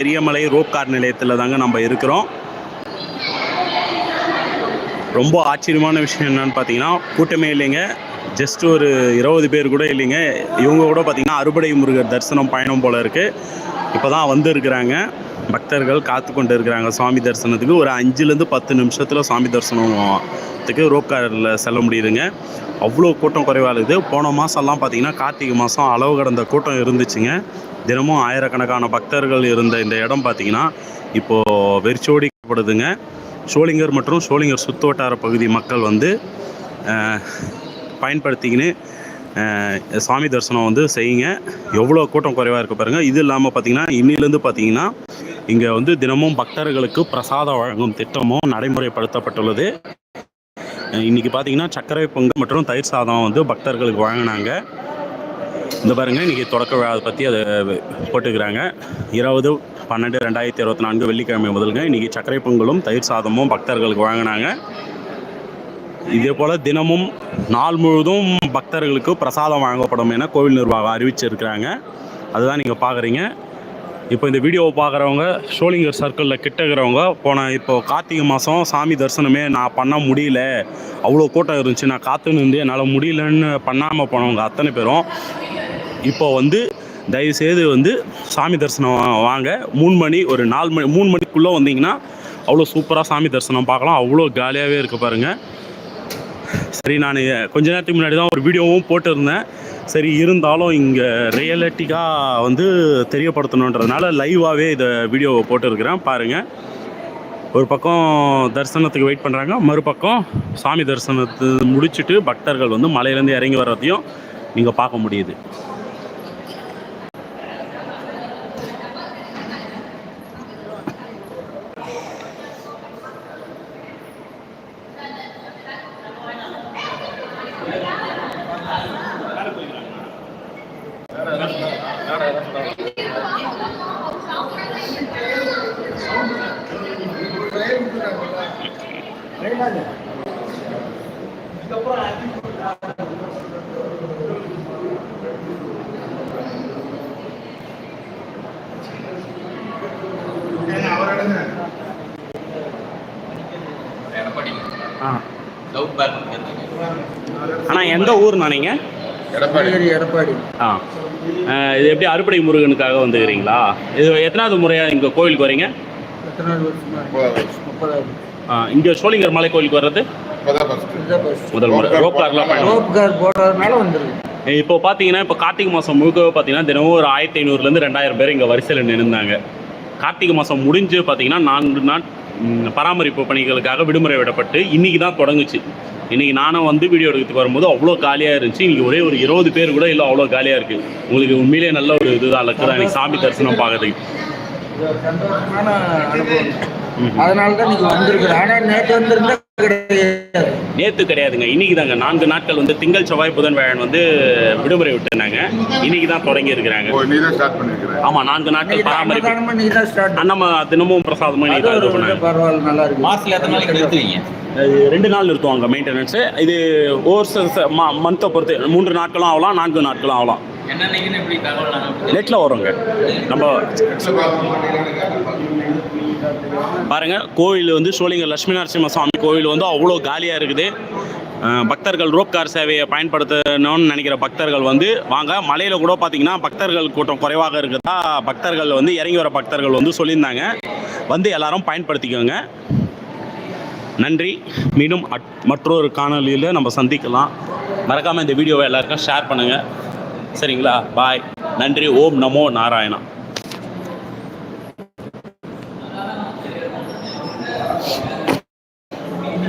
Periyamalai rope car நிலையத்தில் தாங்க நம்ம இருக்கிறோம். ரொம்ப ஆச்சரியமான விஷயம் என்னன்னு பார்த்தீங்கன்னா கூட்டமே இல்லைங்க. ஜஸ்ட் ஒரு இருபது பேர் கூட இல்லைங்க. இவங்க கூட பார்த்தீங்கன்னா அறுபடை முருகர் தரிசனம் பயணம் போல இருக்குது இப்போ தான் வந்திருக்கிறாங்க பக்தர்கள் காத்து கொண்டு இருக்கிறாங்க சுவாமி தரிசனத்துக்கு. ஒரு அஞ்சுலேருந்து பத்து நிமிஷத்தில் சுவாமி தரிசனத்துக்கு ரோக்காரில் செல்ல முடியுதுங்க. அவ்வளோ கூட்டம் குறைவாக இருக்குது. போன மாதம்லாம் பார்த்திங்கன்னா கார்த்திகை மாதம் அளவு கடந்த கூட்டம் இருந்துச்சுங்க. தினமும் ஆயிரக்கணக்கான பக்தர்கள் இருந்த இந்த இடம் பார்த்தீங்கன்னா இப்போது வெறிச்சோடிக்கப்படுதுங்க. சோளிங்கர் மற்றும் சோளிங்கர் சுற்றுவட்டார பகுதி மக்கள் வந்து பயன்படுத்திக்கின்னு சாமி தரிசனம் வந்து செய்யுங்க. எவ்வளோ கூட்டம் குறைவாக இருக்க பாருங்கள் இது இல்லாமல் பார்த்தீங்கன்னா இன்னிலேருந்து பார்த்தீங்கன்னா இங்கே வந்து தினமும் பக்தர்களுக்கு பிரசாதம் வழங்கும் திட்டமும் நடைமுறைப்படுத்தப்பட்டுள்ளது. இன்றைக்கி இன்னைக்கு பார்த்தீங்கன்னா சர்க்கரை பொங்கல் மற்றும் தயிர் சாதம் வந்து பக்தர்களுக்கு வழங்கினாங்க. இந்த பாருங்க இன்றைக்கி தொடக்க விழா பற்றி அதை போட்டுக்கிறாங்க. இருபது பன்னெண்டு ரெண்டாயிரத்தி இருபத்தி நான்கு வெள்ளிக்கிழமை முதலுங்க இன்றைக்கி சர்க்கரை பொங்கலும் தயிர் சாதமும் பக்தர்களுக்கு வழங்கினாங்க. இதே போல் தினமும் நாள் முழுவதும் பக்தர்களுக்கு பிரசாதம் வழங்கப்படும் என கோவில் நிர்வாகம் அறிவிச்சிருக்கிறாங்க. அதுதான் நீங்கள் பார்க்குறீங்க இப்போ இந்த வீடியோவை பார்க்குறவங்க ஷோலிங்கர் சர்க்கிளில் கிட்ட இருக்கிறவங்க போன இப்போ கார்த்திகை மாதம் சாமி தரிசனமே நான் பண்ண முடியல. அவ்வளோ கூட்டம் இருந்துச்சு. நான் காத்து நின்று என்னால் முடியலன்னு பண்ணாமல் போனவங்க அத்தனை பேரும். இப்போ வந்து தயவுசெய்து வந்து சாமி தரிசனம் வாங்க. மூணு மணி ஒரு நாலு மணி மூணு மணிக்குள்ளே வந்தீங்கன்னா அவ்வளோ சூப்பராக சாமி தரிசனம் பார்க்கலாம். அவ்வளோ காலியாகவே இருக்குது பாருங்கள் சரி நான் கொஞ்ச நேரத்துக்கு முன்னாடி தான் ஒரு வீடியோவும் போட்டிருந்தேன். சரி இருந்தாலும் இங்கே ரியலிட்டிக்காக வந்து தெரியப்படுத்தணுன்றதுனால லைவாகவே இதை வீடியோவை போட்டிருக்கிறேன். பாருங்கள் ஒரு பக்கம் தரிசனத்துக்கு வெயிட் பண்ணுறாங்க மறுபக்கம் சாமி தரிசனத்தை முடிச்சுட்டு பக்தர்கள் வந்து மலையிலேருந்து இறங்கி வர்றதையும் நீங்கள் பார்க்க முடியுது. ஆனால் எந்த ஊர்ண்ணா நீங்கள் எடப்பாடி. எடப்பாடி. ஆ. இது எப்படி அறுபடை முருகனுக்காக வந்துக்கிறீங்களா? இது எத்தனாவது முறையாக இங்கே கோயிலுக்கு வரீங்க? எத்தனை வருஷமா? முப்பதாவது. இங்கே சோழிங்கர் மலை கோயிலுக்கு வர்றது. முதல் முறை. ரோப் கார்லாம் பயணம். ரோப் கார் போடுறதுனால வந்துருக்கு இப்போ பார்த்தீங்கன்னா இப்போ கார்த்திகை மாதம் முழுக்க பார்த்தீங்கன்னா தினமும் ஒரு ஆயிரத்தி ஐநூறுலேருந்து ரெண்டாயிரம் பேர் இங்கே வரிசையில் நின்றுந்தாங்க கார்த்திகை மாதம் முடிஞ்சு பார்த்தீங்கன்னா நான்கு நாட் ம், பராமரிப்பு பணிகளுக்காக விடுமுறை விடப்பட்டு இன்னைக்கு தான் தொடங்குச்சு. இன்னைக்கு நானும் வந்து வீடியோ எடுக்கிறதுக்கு வரும்போது அவ்வளோ காலியாக இருந்துச்சு. இன்னைக்கு ஒரே ஒரு இருபது பேர் கூட இல்லை அவ்வளோ காலியாக இருக்குது உங்களுக்கு உண்மையிலேயே நல்ல ஒரு இதுதான் இன்னைக்கு சாமி தரிசனம் பார்க்கறதுக்கு. அதனால தான் நீங்க வந்திருக்கிறேன் ஆனா நேற்று வந்திருந்தா கிடையாது. நேற்று கிடையாதுங்க. இன்னைக்கு தாங்க நான்கு நாட்கள் வந்து திங்கள் செவ்வாய் புதன் வியாழன் வந்து விடுமுறை விட்டுனாங்க. இன்னைக்கு தான் தொடங்கி இருக்கிறாங்க. ஆமாம் நான்கு நாட்கள் பராமரிப்பு. நம்ம தினமும் பிரசாதமும் இன்னைக்கு பரவாயில்ல நல்லா இருக்கு. மாசத்துல எத்தனை நாளைக்கு நிறுத்துவீங்க? அது ரெண்டு நாள் நிறுத்துவாங்க மெயின்டெனன்ஸு இது ஒரு மந்த்தை பொறுத்து மூன்று நாட்களும் ஆகலாம் நான்கு நாட்களும் ஆகலாம். நெட்டில் வருங்க. நம்ம பாருங்க கோவில் வந்து சோழிங்க லட்சுமி நரசிம்ம சுவாமி கோவில் வந்து அவ்வளோ காலியாக இருக்குது. பக்தர்கள் ரோப் கார் சேவையை பயன்படுத்தணும்னு நினைக்கிற பக்தர்கள் வந்து வாங்க மலையில் கூட பார்த்தீங்கன்னா பக்தர்கள் கூட்டம் குறைவாக இருக்குதா? பக்தர்கள் வந்து இறங்கி வர பக்தர்கள் வந்து சொல்லியிருந்தாங்க. வந்து எல்லாரும் பயன்படுத்திக்கோங்க. நன்றி. மீண்டும் அட்- மற்றொரு காணொலியில் நம்ம சந்திக்கலாம். மறக்காமல் இந்த வீடியோவை எல்லாருக்கும் ஷேர் பண்ணுங்கள் சரிங்களா? பாய் நன்றி. ஓம் நமோ நாராயணா.